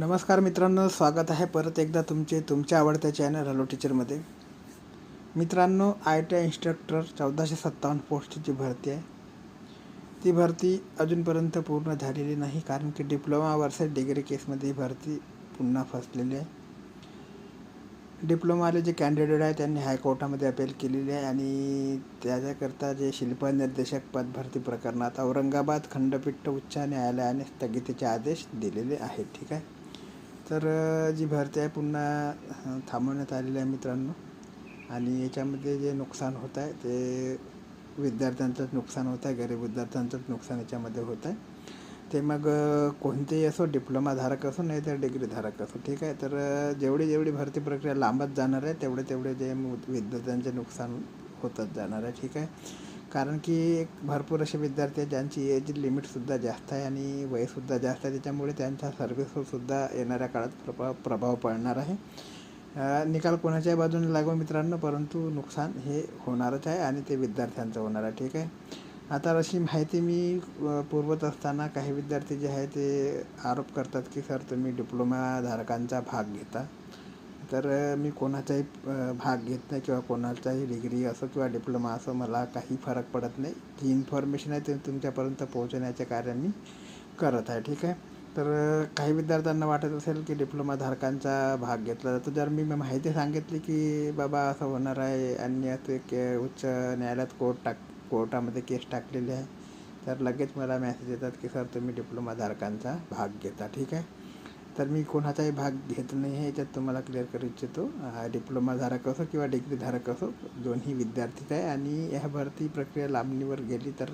नमस्कार मित्रांनो स्वागत आहे परत एकदा तुमचे तुमच्या आवडत्या चॅनल हॅलो टीचरमध्ये मित्रांनो आय टी आय इन्स्ट्रक्टर चौदाशे सत्तावन्न पोस्टची जी भरती आहे ती भरती अजूनपर्यंत पूर्ण झालेली नाही कारण की डिप्लोमा वर्सेस डिग्री केसमध्ये ही भरती पुन्हा फसलेली आहे डिप्लोमाले जे कॅन्डिडेट आहे त्यांनी हायकोर्टामध्ये अपील केलेली आहे आणि त्याच्याकरता जे शिल्पनिर्देशक पद भरती प्रकरणात औरंगाबाद खंडपीठ उच्च न्यायालयाने स्थगितीचे आदेश दिलेले आहेत ठीक आहे तर जी भरती आहे पुन्हा थांबवण्यात आलेली आहे मित्रांनो आणि याच्यामध्ये जे नुकसान होत आहे ते विद्यार्थ्यांचंच नुकसान होत आहे गरीब विद्यार्थ्यांचंच नुकसान याच्यामध्ये होत आहे ते मग कोणतेही असो डिप्लोमाधारक असो नाही तर डिग्रीधारक असो ठीक आहे तर जेवढी जेवढी भरती प्रक्रिया लांबत जाणार आहे तेवढे तेवढे जे विद्यार्थ्यांचे नुकसान होतच जाणार आहे ठीक आहे कारण की एक भरपूर असे विद्यार्थी आहेत ज्यांची एज लिमिटसुद्धा जास्त आहे आणि वयसुद्धा जास्त आहे त्याच्यामुळे त्यांच्या सर्व्हिसवरसुद्धा येणाऱ्या काळात प्रभाव प्रभाव पडणार आहे निकाल कोणाच्याही बाजूने लागो मित्रांनो परंतु नुकसान हे होणारच आहे आणि ते विद्यार्थ्यांचं होणार आहे ठीक आहे आता अशी माहिती मी पुरवत असताना काही विद्यार्थी जे आहे ते आरोप करतात की सर तुम्ही डिप्लोमा धारकांचा भाग घेता तर मी कोणाचाही भाग घेत नाही किंवा कोणाचाही डिग्री असो किंवा डिप्लोमा असो मला काही फरक पडत नाही जी इन्फॉर्मेशन आहे ते तुमच्यापर्यंत पोहोचवण्याचे कार्य मी करत आहे ठीक आहे तर काही विद्यार्थ्यांना वाटत असेल की डिप्लोमाधारकांचा भाग घेतला जातो जर मी माहिती सांगितली की बाबा असं होणार आहे आणि असे के उच्च न्यायालयात कोर्ट टाक कोर्टामध्ये केस टाकलेली आहे तर लगेच मला मॅसेज येतात की सर तुम्ही डिप्लोमाधारकांचा भाग घेता ठीक आहे तर मी कोणाचाही भाग घेत नाही आहे याच्यात तुम्हाला क्लिअर करू इच्छितो डिप्लोमा धारक असो किंवा डिग्री धारक असो दोन्ही विद्यार्थीच आहे आणि ह्या भरती प्रक्रिया लांबणीवर गेली तर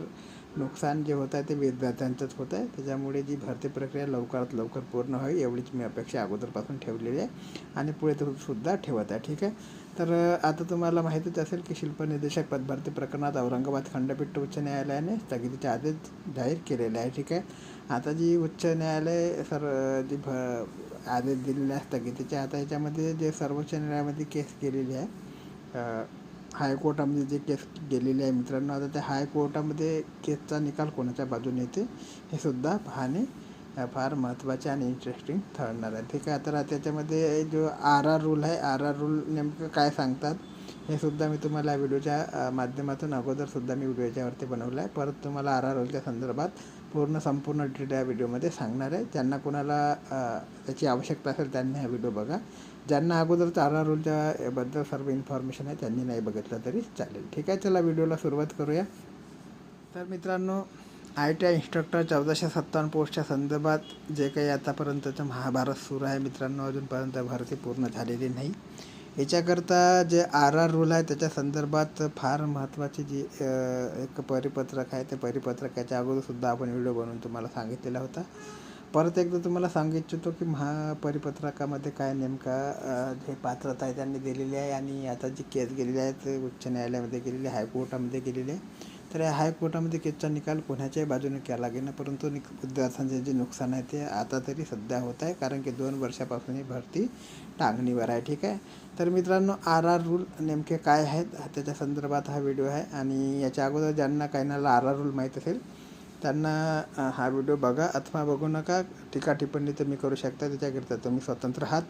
नुकसान जे होत आहे ते विद्यार्थ्यांचंच होत आहे त्याच्यामुळे जी भरती प्रक्रिया लवकरात लवकर पूर्ण व्हावी एवढीच मी अपेक्षा अगोदरपासून ठेवलेली आहे आणि पुढे तो सुद्धा ठेवत आहे ठीक आहे तर आता तुम्हाला माहितीच असेल की शिल्पनिर्देशक पदभरती प्रकरणात औरंगाबाद खंडपीठ उच्च न्यायालयाने स्थगितीचे आदेश जाहीर केलेले आहे ठीक आहे आता जी उच्च न्यायालय सर जी भ आदेश की स्थगितीच्या आता याच्यामध्ये जे सर्वोच्च न्यायालयामध्ये केस केलेली आहे हायकोर्टामध्ये जे केस गेलेली आहे मित्रांनो आता त्या हायकोर्टामध्ये केसचा निकाल कोणाच्या बाजूने येते हे सुद्धा पाहणे फार महत्त्वाचे आणि इंटरेस्टिंग ठरणार आहे ठीक आहे तर त्याच्यामध्ये जो आर आर रूल आहे आर आर रूल नेमकं काय सांगतात हे सुद्धा मी तुम्हाला व्हिडिओच्या माध्यमातून अगोदरसुद्धा मी व्हिडिओच्यावरती बनवला आहे परत तुम्हाला आर आर रूलच्या संदर्भात पूर्ण संपूर्ण डिटेल या व्हिडिओमध्ये सांगणार आहे ज्यांना कोणाला त्याची आवश्यकता असेल त्यांनी हा व्हिडिओ बघा ज्यांना अगोदर आर आर रूलच्याबद्दल सर्व इन्फॉर्मेशन आहे त्यांनी नाही बघितलं तरी चालेल ठीक आहे चला व्हिडिओला सुरुवात करूया तर मित्रांनो आय टी आय इन्स्ट्रक्टर चौदाशे सत्तावन्न पोस्टच्या संदर्भात जे काही आतापर्यंतचं महाभारत सुरू आहे मित्रांनो अजूनपर्यंत भरती पूर्ण झालेली नाही याच्याकरता जे आर आर रूल आहे त्याच्या संदर्भात फार महत्त्वाची जी एक परिपत्रक आहे त्या परिपत्रकाच्या अगोदरसुद्धा आपण व्हिडिओ बनवून तुम्हाला सांगितलेला होता परत एकदा तुम्हाला सांगू इच्छितो की महा परिपत्रकामध्ये काय नेमका जे पात्रता आहे त्यांनी दिलेली आहे आणि आता जी केस गेलेली आहे ते उच्च न्यायालयामध्ये गेलेली हायकोर्टामध्ये गेलेली आहे तर या हायकोर्टामध्ये केसचा निकाल कोणाच्याही बाजूने केला गेला परंतु निक विद्यार्थ्यांचे जे नुकसान आहे ते आता तरी सध्या होत आहे कारण की दोन वर्षापासून ही भरती टांगणीवर आहे ठीक आहे तर मित्रांनो आर आर रूल नेमके काय आहेत त्याच्या संदर्भात हा व्हिडिओ आहे आणि याच्या अगोदर ज्यांना काही नाला आर आर रूल माहीत असेल त्यांना हा व्हिडिओ बघा अथवा बघू नका टीका टिप्पणी तुम्ही करू शकता त्याच्याकरिता तुम्ही स्वतंत्र आहात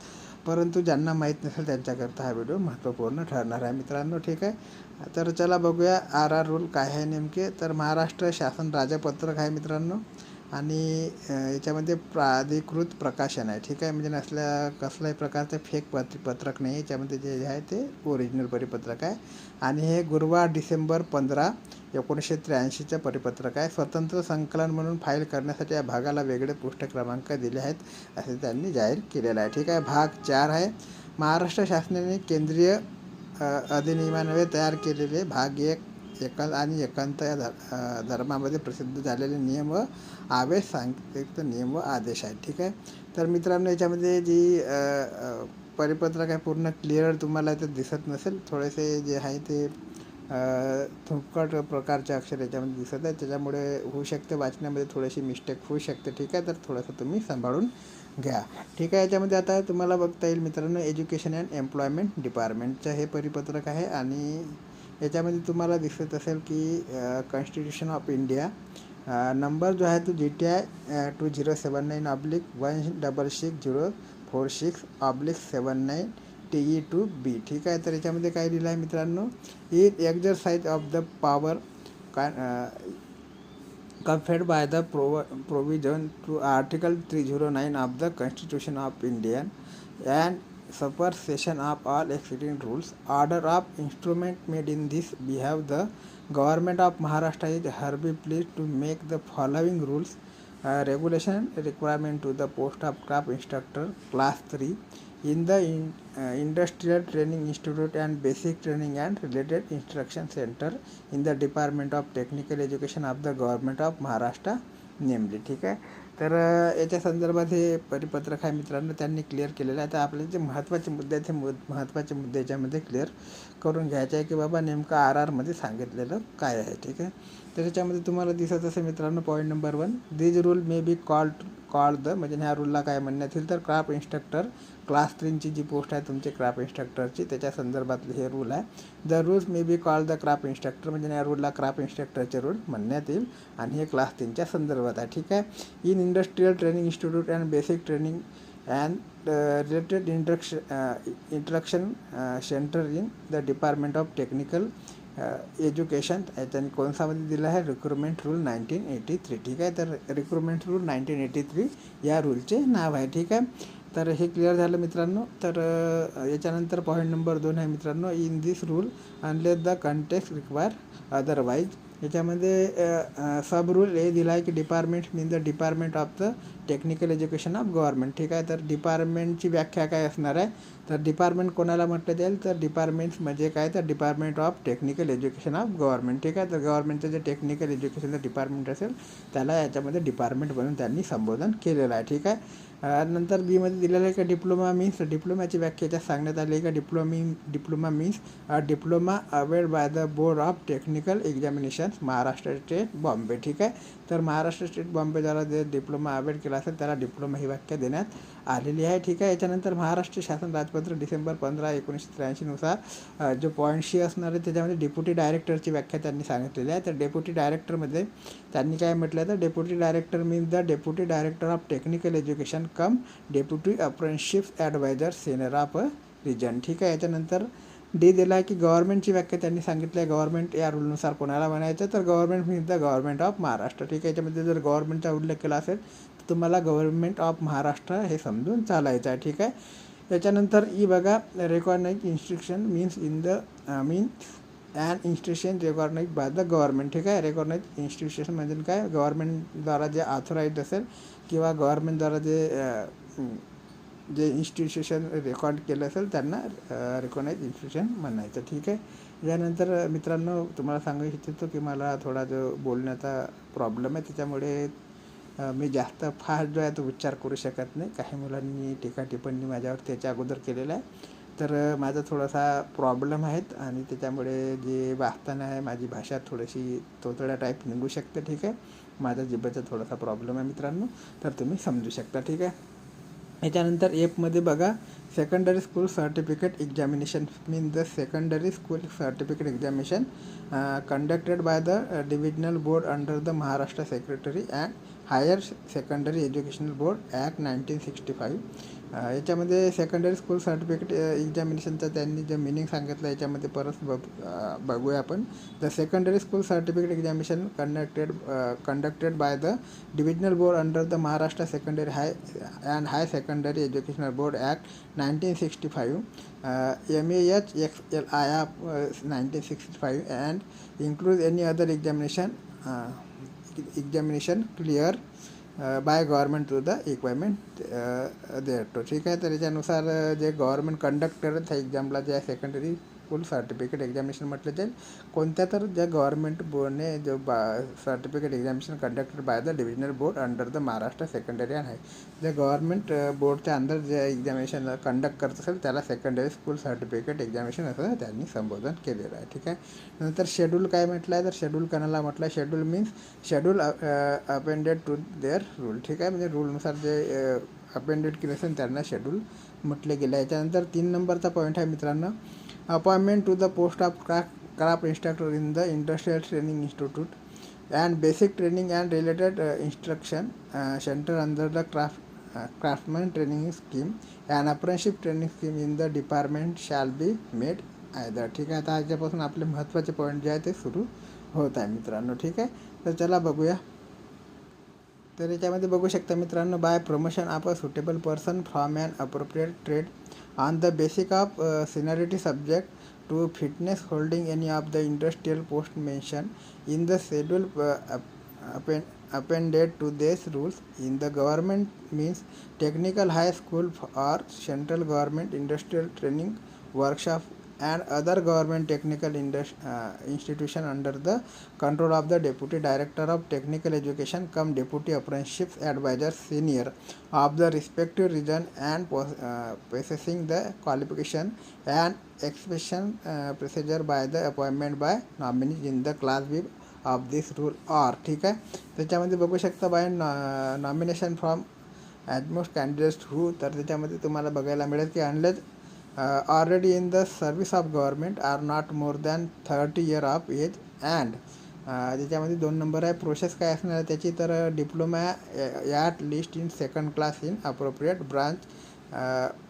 परंतु ज्यांना माहीत नसेल त्यांच्याकरता हा व्हिडिओ महत्त्वपूर्ण ठरणार आहे मित्रांनो ठीक आहे तर चला बघूया आर आर रूल काय आहे नेमके तर महाराष्ट्र शासन राजपत्रक आहे मित्रांनो आणि याच्यामध्ये प्राधिकृत प्रकाशन आहे ठीक आहे म्हणजे नसल्या कसल्याही प्रकारचं फेक पत्र पत्रक नाही याच्यामध्ये जे आहे ते ओरिजिनल परिपत्रक आहे आणि हे गुरुवार डिसेंबर पंधरा एकोणीसशे त्र्याऐंशीचं परिपत्रक आहे स्वतंत्र संकलन म्हणून फाईल करण्यासाठी या भागाला वेगळे पृष्ठ क्रमांक दिले आहेत असे त्यांनी जाहीर केलेलं आहे ठीक आहे भाग चार आहे महाराष्ट्र शासनाने केंद्रीय अधिनियमान्वये तयार केलेले भाग एक एकांत आणि एकांत या धर्मामध्ये प्रसिद्ध झालेले नियम व आवेश सांकेत नियम व आदेश आहेत ठीक आहे तर मित्रांनो याच्यामध्ये जी परिपत्रक आहे पूर्ण क्लिअर तुम्हाला ते दिसत नसेल थोडेसे जे आहे ते थुपकट प्रकारचे अक्षर याच्यामध्ये दिसत आहे त्याच्यामुळे होऊ शकते वाचण्यामध्ये थोडीशी मिस्टेक होऊ शकते ठीक आहे तर थोडंसं तुम्ही सांभाळून घ्या ठीक आहे याच्यामध्ये आता तुम्हाला बघता येईल मित्रांनो एज्युकेशन अँड एम्प्लॉयमेंट डिपार्टमेंटचं हे परिपत्रक आहे आणि याच्यामध्ये तुम्हाला दिसत असेल की कॉन्स्टिट्यूशन ऑफ इंडिया नंबर जो आहे तो G T I two zero seven nine oblique one double six zero four six oblique seven nine T E two B ठीक आहे तर याच्यामध्ये काय लिहिलं आहे मित्रांनो it exercise of the power का conferred by the probe provision to article three zero nine of the constitution of Indian and supersession of all existing rules. Order of instrument made in this behalf. The Government of Maharashtra is hereby pleased to make the following rules. Uh, regulation requirement to the post of crop instructor class 3 in the uh, Industrial Training Institute and Basic Training and Related Instruction Center in the Department of Technical Education of the Government of Maharashtra namely. ठीक है तर याच्या संदर्भात हे परिपत्रक आहे मित्रांनो त्यांनी क्लिअर केलेलं आहे तर आपले जे महत्त्वाचे मुद्दे आहेत ते मु महत्त्वाचे मुद्दे याच्यामध्ये क्लिअर करून घ्यायचे आहे की बाबा नेमकं आर आरमध्ये सांगितलेलं काय आहे ठीक आहे त्याच्यामध्ये तुम्हाला दिसत असेल मित्रांनो point number one these rule may be called call the म्हणजे ह्या रूलला काय म्हणण्यात येईल तर क्राफ्ट इन्स्ट्रक्टर क्लास थ्रींची जी पोस्ट आहे तुमची क्राफ्ट इन्स्ट्रक्टरची त्याच्या संदर्भातले हे रूल आहे the rules may be call the craft instructor म्हणजे ह्या रूलला क्राफ्ट इन्स्ट्रक्टरचे रूल म्हणण्यात येईल आणि हे क्लास तीनच्या संदर्भात आहे ठीक आहे in industrial training institute and basic training and related इंट्रक्श instruction centre in the department of technical education याच्याने कोणसामध्ये दिलं आहे recruitment rule nineteen eighty three ठीक आहे तर recruitment rule nineteen eighty three या रूलचे नाव आहे ठीक आहे तर हे क्लिअर झालं मित्रांनो तर याच्यानंतर पॉईंट नंबर दोन आहे मित्रांनो in this rule unless the context require otherwise याच्यामध्ये सब रूल हे दिला आहे की department mean the department of the technical education of government ठीक आहे तर डिपार्टमेंटची व्याख्या काय असणार आहे तर डिपार्टमेंट कोणाला म्हटलं जाईल तर डिपार्टमेंट्स म्हणजे काय तर department of technical education of government ठीक आहे तर गव्हर्मेंटचं जे टेक्निकल एज्युकेशनचं डिपार्टमेंट असेल त्याला याच्यामध्ये डिपार्टमेंट म्हणून त्यांनी संबोधन केलेलं आहे ठीक आहे नंतर बीमध्ये दिलेलं आहे का डिप्लोमा मीन्स डिप्लोमाची व्याख्या त्या सांगण्यात आली आहे का डिप्लोमी diploma means diploma awarded by the board of technical examinations Maharashtra state Bombay ठीक आहे तर महाराष्ट्र स्टेट बॉम्बे ज्याला जे डिप्लोमा अवेड केला असेल त्याला डिप्लोमा ही व्याख्या देण्यात आलेली आहे ठीक आहे याच्यानंतर महाराष्ट्र शासन राजपत्र डिसेंबर पंधरा एकोणीसशे त्र्याऐंशीनुसार जो पॉईंटशी असणार आहे त्याच्यामध्ये डेप्युटी डायरेक्टरची व्याख्या त्यांनी सांगितलेली आहे तर डेप्युटी डायरेक्टरमध्ये त्यांनी काय म्हटलं तर deputy director means the deputy director of technical education cum deputy apprenticeship adviser senior of region ठीक आहे याच्यानंतर डी दिला आहे की गव्हर्मेंटची व्याख्या त्यांनी सांगितली आहे गव्हर्नमेंट या रूलनुसार कोणाला म्हणायचं तर government means the government of Maharashtra ठीक आहे याच्यामध्ये जर गव्हर्नमेंटचा उल्लेख केला असेल तुम्हाला गव्हर्नमेंट ऑफ महाराष्ट्र हे समजून चालायचं आहे ठीक आहे त्याच्यानंतर ई बघा recognise instruction means in the mean and institution recognise by the government ठीक आहे रेकॉर्नाइज इन्स्टिट्यूशन म्हणजे काय गव्हर्नमेंटद्वारा जे ऑथोराईज असेल किंवा गव्हर्नमेंटद्वारा जे uh, जे इन्स्टिट्यूशन रेकॉर्ड केलं असेल त्यांना रेकॉर्डनाईज uh, इन्स्टिट्यूशन म्हणायचं ठीक आहे यानंतर मित्रांनो तुम्हाला सांगू इच्छितो की मला थोडा जो बोलण्याचा प्रॉब्लेम आहे त्याच्यामुळे मी जास्त फास्ट जो आहे तो उच्चार करू शकत नाही काही मुलांनी टीका टिप्पणी माझ्यावर त्याच्या अगोदर केलेला आहे तर माझा थोडासा प्रॉब्लेम आहेत आणि त्याच्यामुळे जे वाचताना आहे माझी भाषा थोडीशी तोतड्या टाईप निघू शकते ठीक आहे माझा जिभेचा थोडासा प्रॉब्लेम आहे मित्रांनो तर तुम्ही समजू शकता ठीक आहे याच्यानंतर एपमध्ये बघा secondary school certificate examination mean the secondary school certificate examination conducted by the divisional board under the Maharashtra secretary and higher secondary educational board act nineteen sixty five याच्यामध्ये सेकंडरी स्कूल सर्टिफिकेट एक्झामिनेशनचा त्यांनी जे meaning सांगितलं याच्यामध्ये परत बघ बघूया आपण the secondary school certificate examination conducted conducted by the divisional board under the Maharashtra secondary high and high secondary educational board act nineteen sixty five M A H X L I I nineteen sixty five and include any other examination examination clear by government to the requirement to ठीक आहे तर याच्यानुसार जे government conduct करत आहे एक्झामला ज्या secondary school certificate examination म्हटलं जाईल कोणत्या तर ज्या गव्हर्नमेंट बोर्डने जो बा certificate examination conducted by the divisional board under the Maharashtra secondary आहे ज्या गव्हर्नमेंट बोर्डच्या अंदर जे एक्झामिनेशन कंडक्ट करत असेल त्याला सेकंडरी स्कूल सर्टिफिकेट एक्झामिनेशन असं त्यांनी संबोधन केलेलं आहे ठीक आहे नंतर शेड्यूल काय म्हटलं आहे तर शेड्यूल कणाला म्हटलं आहे schedule means schedule appended to their rule ठीक आहे म्हणजे रूलनुसार जे अपेंडेड केले असेल त्यांना शेड्यूल म्हटले गेलं त्यानंतर तीन नंबरचा पॉईंट आहे मित्रांनो appointment to the post of craft craft instructor in the industrial training institute and basic training and related instruction centre under the craft craftsman training scheme and apprenticeship training scheme in the department shall be made I ठीक आहे तर याच्यापासून आपले महत्त्वाचे point जे आहे ते सुरू होत आहे मित्रांनो ठीक आहे तर चला बघूया तर याच्यामध्ये बघू शकता मित्रांनो by promotion of a suitable person from among appropriate trade on the basic of uh, seniority subject to fitness holding any of the industrial post mentioned in the schedule uh, append appended to these rules in the government means technical high school or central government industrial training workshop and other government technical uh, institution under the control of the deputy director of technical education come deputy apprenticeship advisor senior of the respective region and uh, possessing the qualification and expression uh, procedure by the appointment by nominees in the class B of this rule or ठीक आहे त्याच्यामध्ये बघू शकता by nomination from amongst candidates who तर त्याच्यामध्ये तुम्हाला बघायला मिळेल की unless uh, already in the service of government are not more than year year of age and त्याच्यामध्ये uh, दोन नंबर आहे प्रोसेस काय असणार आहे त्याची तर diploma at least in second class in appropriate branch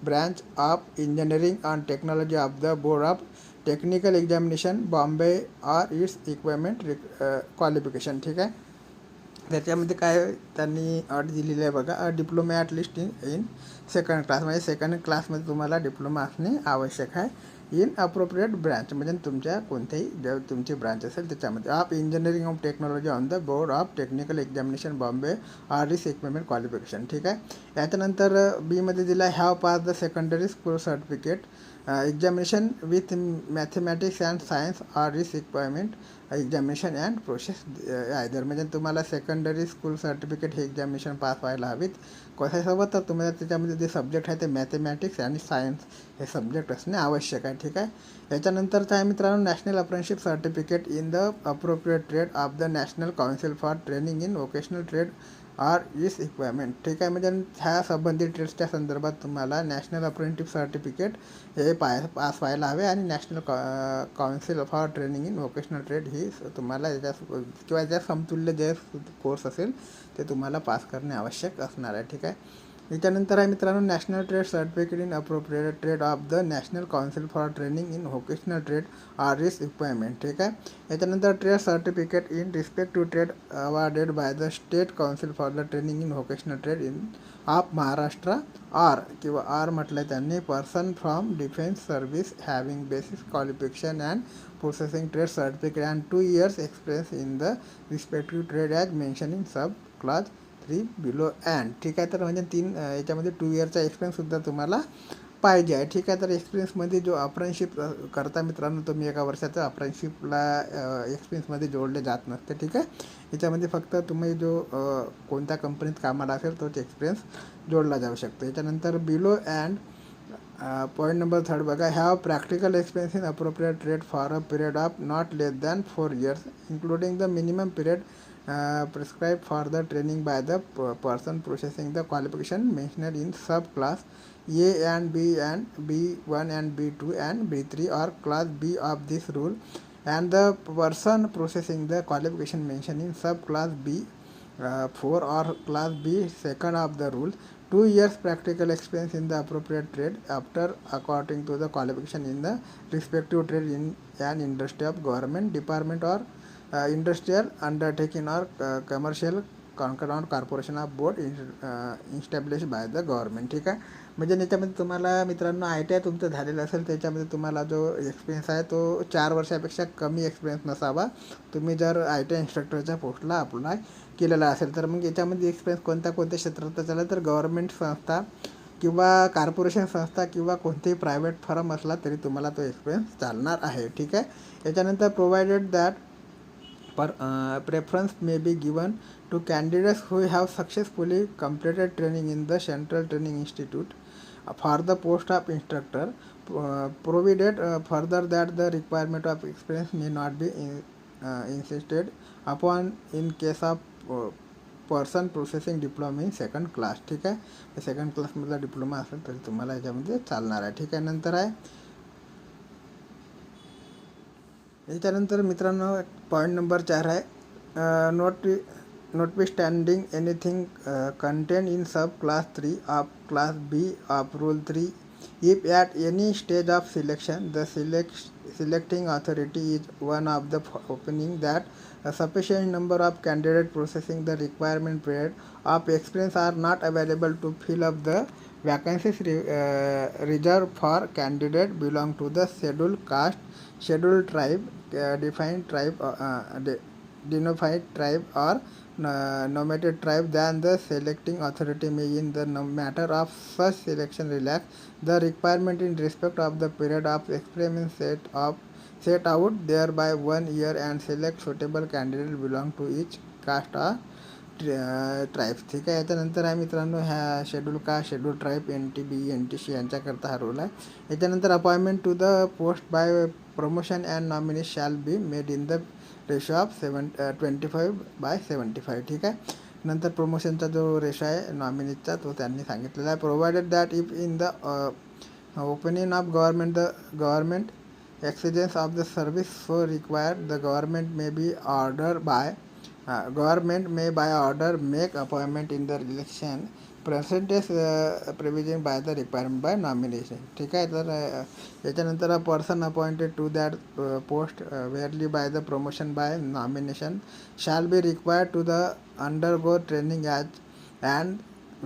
branch of engineering and technology of the board of technical examination Bombay or its equipment qualification ठीक आहे त्याच्यामध्ये काय त्यांनी अट दिलेली आहे बघा diploma least in in second class म्हणजे सेकंड क्लासमध्ये तुम्हाला डिप्लोमा असणे आवश्यक आहे इन अप्रोप्रिएट ब्रँच म्हणजे तुमच्या कोणत्याही ज्या तुमची ब्रांच असेल त्याच्यामध्ये of engineering of technology on the board of technical examination Bombay or रिस इक्विपमेंट क्वालिफिकेशन ठीक आहे याच्यानंतर बीमध्ये दिला have pass the secondary school certificate Uh, examination with mathematics and science or risk requirement examination and process either म्हणजे तुम्हाला secondary school certificate हे examination pass व्हायला हवीत कशासोबत तर तुम्हाला त्याच्यामध्ये जे सब्जेक्ट आहे ते मॅथमॅटिक्स आणि सायन्स हे सब्जेक्ट असणे आवश्यक आहे ठीक आहे याच्यानंतरचं आहे मित्रांनो national apprenticeship certificate in the appropriate trade of the national council for training in vocational trade or is requirement ठीक आहे म्हणजे ह्या संबंधित ट्रेड्सच्या संदर्भात तुम्हाला नॅशनल अप्रेंटिस सर्टिफिकेट हे पाय पास व्हायला हवे आणि नॅशनल कॉ council for training in vocational trade ही तुम्हाला ज्या किंवा ज्या समतुल्य जे कोर्स असेल ते तुम्हाला पास करणे आवश्यक असणार आहे ठीक आहे याच्यानंतर आहे मित्रांनो national trade certificate in appropriate trade of the national council for training in vocational trade or रिस रिक्वायरमेंट ठीक आहे याच्यानंतर trade certificate in respect to trade awarded by the state council for the training in vocational trade in of Maharashtra or किंवा or म्हटलं त्यांनी person from defence service having basis qualification and processing trade certificate and two years experience in the respective trade as mention in sub clause three below and ठीक आहे तर म्हणजे तीन याच्यामध्ये to इयरचा एक्सपिरियन्ससुद्धा तुम्हाला पाहिजे आहे ठीक आहे तर एक्सपिरियन्समध्ये जो अप्रेनशिप करता मित्रांनो तुम्ही एका वर्षाचा अप्रेनशिपला एक्सपिरियन्समध्ये जोडले जात नसते ठीक आहे याच्यामध्ये फक्त तुम्ही जो कोणत्या कंपनीत कामाला असेल तोच एक्सपिरियन्स जोडला जाऊ शकतो याच्यानंतर below and point number third बघा have practical experience in appropriate rate for a period of not less than four years including the minimum period Uh, prescribed prescribe further training by the person processing the qualification mentioned in subclass A and B and B1 and B2 and B3 or class B of this rule and the person processing the qualification mentioned in subclass B uh, 4 or class B second of the rule 2 years practical experience in the appropriate trade after according to the qualification in the respective trade in an industry of government department or Uh, industrial undertaking or commercial concern corporation of board establish by the government ठीक आहे म्हणजे याच्यामध्ये तुम्हाला मित्रांनो I T I तुमचं झालेलं असेल त्याच्यामध्ये तुम्हाला जो एक्सपिरियन्स आहे तो चार वर्षापेक्षा कमी एक्सपिरियन्स नसावा तुम्ही जर आय टी आय इन्स्ट्रक्टरच्या पोस्टला अप्लाय केलेला असेल तर मग याच्यामध्ये एक्सपिरियन्स कोणत्या कोणत्या क्षेत्रात झाला तर गव्हर्नमेंट संस्था किंवा कॉर्पोरेशन संस्था किंवा कोणतेही प्रायव्हेट फर्म असला तरी तुम्हाला तो एक्सपिरियन्स चालणार आहे ठीक आहे याच्यानंतर provided that per preference may be given to candidates who have successfully completed training in the central training institute for the post of instructor provided further that the requirement of experience may not be insisted upon in case of person processing diploma in second class ठीक आहे second क्लासमधला diploma असेल तरी तुम्हाला याच्यामध्ये चालणार आहे ठीक आहे नंतर आहे म्हणजे त्याच्यानंतर मित्रांनो पॉईंट नंबर चार आहे not not be standing anything content in sub class three of class B of rule three if at any stage of selection the select selecting authority is one of the opening that sufficient number of candidate processing the requirement period of experience are not available to fill up the vacancies reserve for candidate belong to the schedule caste scheduled tribe define ट्राईबिनोफाईड tribe or nomadic tribe then the selecting authority may in the न matter of first selection relax the requirement in respect of the period of experiment set of set out there by one year and select suitable candidate belong to each caste of tribe ठीक आहे याच्यानंतर हा मित्रांनो ह्या schedule का schedule tribe N T B N T C यांच्याकरता हा role आहे याच्यानंतर appointment to the post by promotion and nominee shall be made in the ratio of seven twenty five by seventy five ठीक आहे नंतर प्रमोशनचा जो ratio आहे नॉमिनीचा तो त्यांनी सांगितलेला आहे provided that if in the opinion of government the government exigencies of the service so required the government may be order by government may by order make appointment in the election percentage provision by the requirement by nomination ठीक आहे तर uh, याच्यानंतर a person appointed to that post whether by the promotion by nomination shall be required to the undergo training as and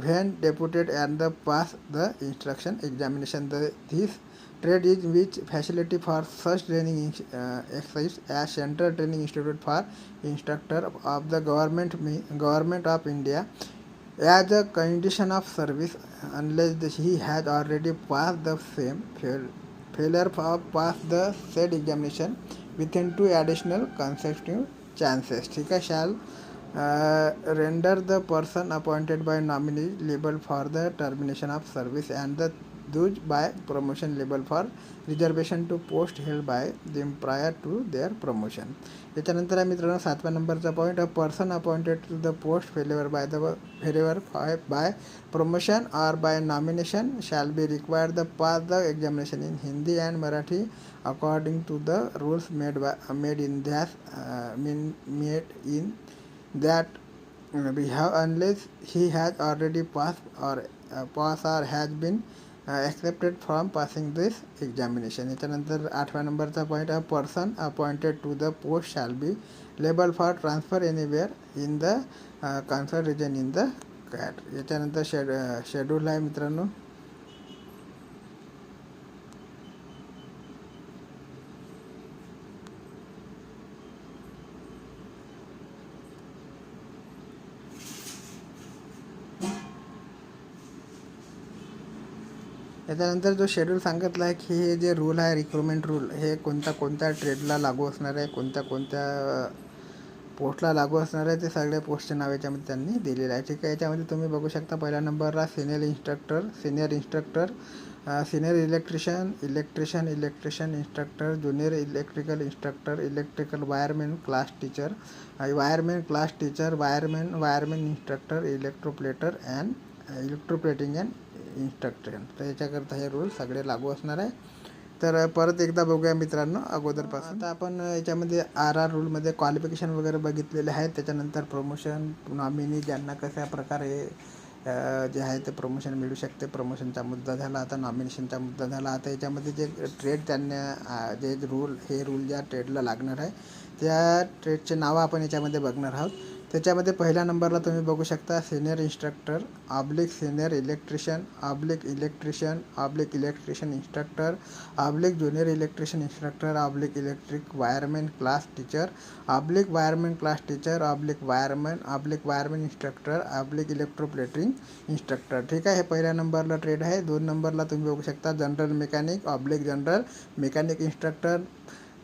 when deputed at the pass the instruction examination the this trade is which facility for such training exercise as central training institute for instructor of the government me government of India as a condition of service unless the, he has already passed the same fail, failure of pass the said examination within two additional consecutive chances ठीक आहे shall uh, render the person appointed by nominee liable for the termination of service and the those by promotion level for reservation to post held by them prior to their promotion त्याच्यानंतर आहे मित्रांनो सातवा नंबरचा point a person appointed to the post failure by the failure five by promotion or by nomination shall be require the pass the examination in Hindi and Marathi according to the rules made by made in this mean made in that we have unless he has already pass or pass are has been accepted from passing this examination याच्यानंतर आठव्या नंबरचा point a person appointed to the post shall be liable for transfer anywhere in the concerned region in the cat याच्यानंतर शेड schedule uh, आहे मित्रांनो त्याच्यानंतर जो schedule सांगितला आहे की हे जे रूल आहे रिक्रुटमेंट रूल हे कोणत्या कोणत्या ट्रेडला लागू असणार आहे कोणत्या कोणत्या पोस्टला लागू असणार आहे ते सगळ्या पोस्टचे नाव याच्यामध्ये त्यांनी दिलेलं आहे ठीक आहे याच्यामध्ये तुम्ही बघू शकता पहिल्या नंबरला senior instructor senior instructor senior electrician electrician electrician instructor junior electrical instructor electrical wireman class teacher wireman class teacher wireman wireman instructor electroplater and electroplating and instruction तर याच्याकरता हे रूल सगळे लागू असणार आहे तर परत एकदा बघूया मित्रांनो अगोदरपासून आता आपण याच्यामध्ये आर आर रूलमध्ये क्वालिफिकेशन वगैरे बघितलेले आहेत त्याच्यानंतर प्रमोशन नॉमिनी ज्यांना कशा प्रकारे जे आहे ते प्रमोशन मिळू शकते प्रमोशनचा मुद्दा झाला आता नॉमिनेशनचा मुद्दा झाला आता याच्यामध्ये जे ट्रेड त्यांना जे रूल हे रूल ज्या ट्रेडला लागणार आहे त्या ट्रेडचे नावं आपण याच्यामध्ये बघणार आहोत त्याच्यामध्ये पहला नंबरला तुम्हें बगू शकता senior instructor oblique senior electrician oblique electrician oblique electrician instructor oblique junior electrician instructor oblique electric wireman class teacher oblique wireman class teacher oblique wireman oblique wireman instructor oblique electroplating instructor ठीक है पहला पहिल्या नंबरला trade है दोन नंबरला तुम्हें बगू शकता general mechanic oblique general mechanic instructor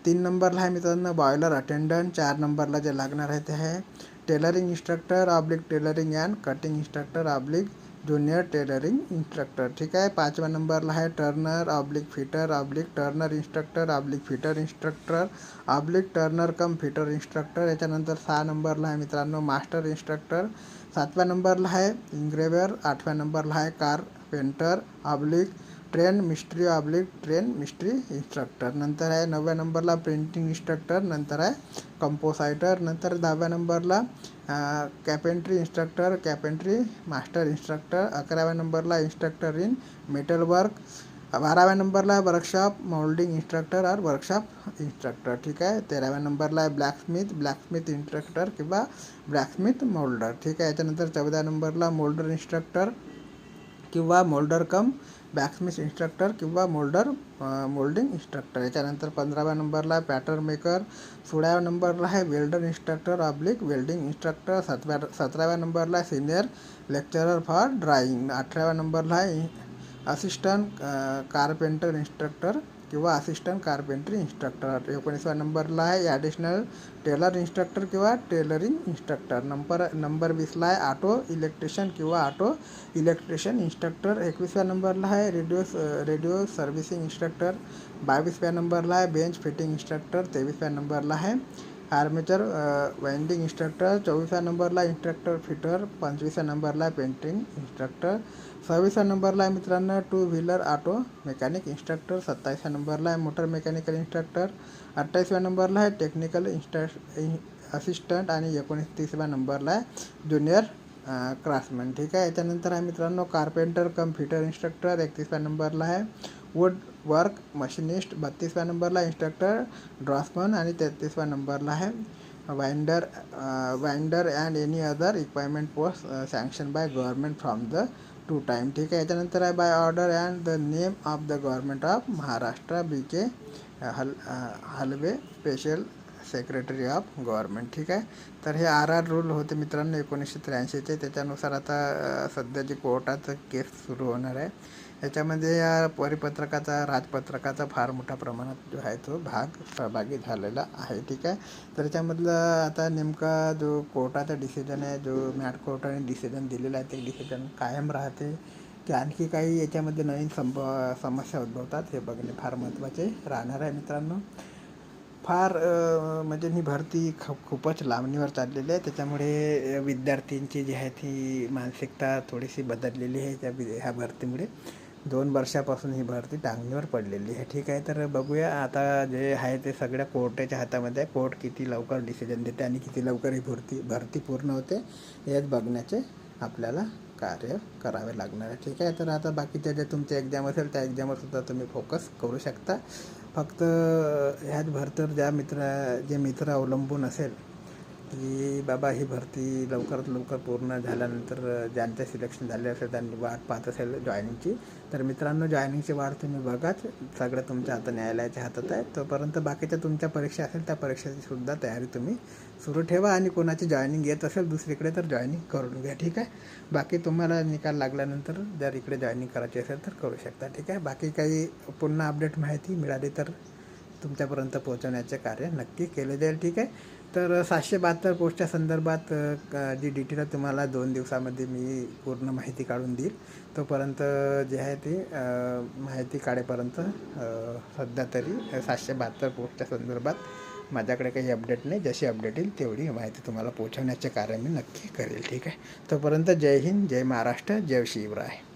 तीन नंबरला है मित्रों बॉयलर अटेंडंट चार नंबरला जे लागणार आहे है tailoring instructor oblique tailoring and cutting instructor oblique junior tailoring instructor ठीक आहे पाचव्या नंबरला आहे turner oblique fitter oblique turner instructor oblique fitter instructor oblique turner cum fitter instructor याच्यानंतर सहा नंबरला आहे मित्रांनो मास्टर इंस्ट्रक्टर सातव्या नंबरला आहे इंग्रेवर आठव्या नंबरला आहे car painter oblique train mistri oblique train mistri instructor नंतर आहे नवव्या नंबरला प्रिंटिंग इन्स्ट्रक्टर नंतर आहे कंपोसायटर नंतर दहाव्या नंबरला carpentry instructor carpentry master instructor अकराव्या नंबरला इन्स्ट्रक्टर इन मेटल वर्क बाराव्या नंबरला वर्कशॉप मोल्डिंग इन्स्ट्रक्टर और वर्कशॉप इन्स्ट्रक्टर ठीक आहे तेराव्या नंबरला आहे ब्लॅकस्मिथ ब्लॅकस्मिथ इन्स्ट्रक्टर किंवा ब्लॅकस्मिथ मोल्डर ठीक आहे याच्यानंतर चौदा नंबरला मोल्डर इन्स्ट्रक्टर किंवा मोल्डर कम बॅक्समिस इन्स्ट्रक्टर किंवा मोल्डर मोल्डिंग इन्स्ट्रक्टर याच्यानंतर पंधराव्या नंबरला पॅटर्न मेकर सोळाव्या नंबरला आहे welder instructor oblique welding instructor सातव्या सतराव्या नंबरला सिनियर लेक्चरर फॉर ड्राइंग अठराव्या नंबरला आहे असिस्टंट कार्पेंटर इन्स्ट्रक्टर कि असिस्टंट कार्पेंटरी इंस्ट्रक्टर एकोणीसवा नंबरला है ऐडिशनल टेलर इंस्ट्रक्टर कि टेलरिंग इंस्ट्रक्टर नंबर नंबर वीसला है ऑटो इलेक्ट्रिशियन कि ऑटो इलेक्ट्रिशियन इंस्ट्रक्टर एकवीसव्या नंबरला है रेडियो रेडियो सर्विसिंग इंस्ट्रक्टर बावीसव्या नंबरला है बेंच फिटिंग इंस्ट्रक्टर तेवीसव्या नंबरला है आर्मेचर वाइंडिंग इन्स्ट्रक्टर चोवीसा नंबरला इन्स्ट्रक्टर फिटर पंचवीसा नंबरला पेंटिंग इन्स्ट्रक्टर सव्वीसा नंबरला आहे मित्रांनो two wheeler auto mechanic instructor सत्तावीसा नंबरला आहे मोटर मेकॅनिकल इन्स्ट्रक्टर अठ्ठावीसव्या नंबरला आहे टेक्निकल इन्स्ट्र असिस्टंट आणि एकोणीस तीसव्या नंबरला आहे ज्युनियर क्राफ्टमॅन ठीक आहे याच्यानंतर आहे मित्रांनो कार्पेंटर कम फिटर इन्स्ट्रक्टर एकतीसव्या नंबरला आहे वुड वर्क मशिनिस्ट बत्तीसव्या नंबरला इन्स्ट्रक्टर ड्रॉसमन आणि तेहतीसव्या नंबरला आहे winder winder and any other requirement post sanction by government from the to time ठीक आहे याच्यानंतर आहे by order and the name of the government of Maharashtra B K हल हलवे स्पेशल सेक्रेटरी ऑफ गव्हर्नमेंट ठीक आहे तर हे आर आर रूल होते मित्रांनो एकोणीसशे त्र्याऐंशीचे त्याच्यानुसार आता सध्या जी कोर्टाचं केस सुरू होणार आहे याच्यामध्ये या परिपत्रकाचा राजपत्रकाचा फार मोठ्या प्रमाणात जो आहे तो भाग सहभागी झालेला आहे ठीक आहे तर याच्यामधलं आता नेमका जो कोर्टाचा डिसिजन आहे जो मॅट कोर्टाने डिसिजन दिलेला आहे ते डिसिजन कायम राहते की आणखी काही याच्यामध्ये नवीन संब समस्या उद्भवतात हे बघणे फार महत्त्वाचे राहणार आहे मित्रांनो फार म्हणजे ही भरती ख खूपच लांबणीवर चाललेली आहे त्याच्यामुळे विद्यार्थ्यांची जी आहे ती मानसिकता थोडीशी बदललेली आहे त्या ह्या भरतीमुळे दोन वर्षापासून ही भरती टांगणीवर पडलेली आहे ठीक आहे तर बघूया आता जे आहे ते सगळ्या कोर्टाच्या हातामध्ये आहे कोर्ट किती लवकर डिसिजन देते आणि किती लवकर ही भरती भरती पूर्ण होते हेच बघण्याचे आपल्याला कार्य करावे लागणार आहे ठीक आहे तर आता बाकीच्या ज्या तुमच्या एक्झाम असेल त्या एक्झामवर सुद्धा तुम्ही फोकस करू शकता फक्त ह्याच भरतीवर ज्या मित्र जे मित्र अवलंबून असेल की बाबा ही भरती लवकरात लवकर पूर्ण झाल्यानंतर ज्यांचं सिलेक्शन झाले असेल त्यांनी वाट पाहत असेल जॉईनिंगची तर मित्रांनो जॉईनिंगची वाट तुम्ही बघाच सगळं तुमच्या आता न्यायालयाच्या हातात आहे तोपर्यंत बाकीच्या तुमच्या परीक्षा असेल त्या परीक्षेची सुद्धा तयारी तुम्ही सुरू ठेवा आणि कोणाची जॉईनिंग येत असेल दुसरीकडे तर जॉईनिंग करून घ्या ठीक आहे बाकी तुम्हाला निकाल लागल्यानंतर जर इकडे जॉईनिंग करायची असेल तर करू शकता ठीक आहे बाकी काही पुन्हा अपडेट माहिती मिळाली तर तुमच्यापर्यंत पोहोचवण्याचे कार्य नक्की केले जाईल ठीक आहे तर सातशे बहात्तर पोस्टच्या संदर्भात जी डिटेल आहे तुम्हाला दोन दिवसामध्ये मी पूर्ण माहिती काढून देईल तोपर्यंत जे आहे ते माहिती काढेपर्यंत सध्या तरी सातशे बहात्तर पोस्टच्या संदर्भात माझ्याकडे काही अपडेट नाही जशी अपडेट येईल तेवढी माहिती तुम्हाला पोहोचवण्याचे कार्य मी नक्की करेल ठीक आहे तोपर्यंत जय हिंद जय महाराष्ट्र जय शिवराय